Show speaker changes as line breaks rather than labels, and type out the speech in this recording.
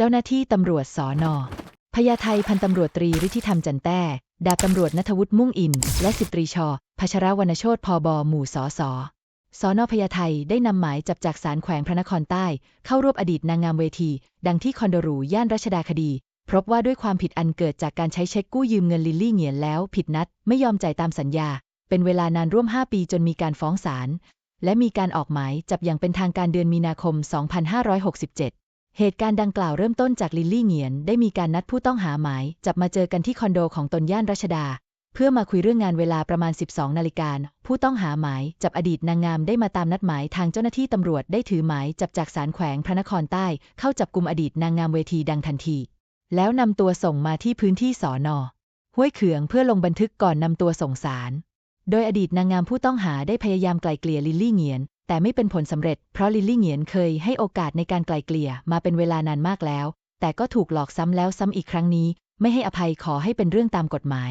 เจ้าหน้าที่ตำรวจสอนอพญาไทพันตำรวจตรีฤทธิธรรมจันแต้ ดาบตำรวจนัทวุฒิมุ่งอิน และสิบตรีชอพัชรวรรณโชตพอบหมู่สอสอสอนอพญาไทได้นำหมายจับจากศาลแขวงพระนครใต้ เข้ารวบอดีตนางงามเวที ดังที่คอนโดรูย่านรัชดาคดีพบว่าด้วยความผิดอันเกิดจากการใช้เช็คกู้ยืมเงินลิลลี่เหงียนแล้วผิดนัดไม่ยอมจ่ายตามสัญญา เป็นเวลานานร่วม 5 ปีจนมีการฟ้องศาลและมีการออกหมายจับอย่างเป็นทางการเดือนมีนาคม 2567 เหตุการณ์ดังกล่าวเริ่มต้นจากลิลลี่เหงียนได้มีการนัดผู้ต้องหาหมาย จับมาเจอกันที่คอนโดของตนย่านรัชดา เพื่อมาคุยเรื่องงานเวลาประมาณ 12 นาฬิกาผู้ต้องหาหมายจับอดีตนางงามได้มาตามนัดหมายทางเจ้าหน้าที่ตำรวจได้ถือหมายจับจากศาลแขวงพระนครใต้ เข้าจับกลุ่มอดีตนางงามเวทีดังทันที แล้วนำตัวส่งมาที่พื้นที่สอนอห้วยเขืองเพื่อลงบันทึกก่อนนำตัวส่งศาลโดยอดีตนางงามผู้ต้องหาได้พยายามไกล่เกลี่ยลิลลี่เหงียน แต่ไม่เป็นผลสำเร็จ เพราะลิลลี่เหงียนเคยให้โอกาสในการไกล่เกลี่ยมาเป็นเวลานานมากแล้ว แต่ก็ถูกหลอกซ้ำแล้วซ้ำอีกครั้งนี้ ไม่ให้อภัยขอให้เป็นเรื่องตามกฎหมาย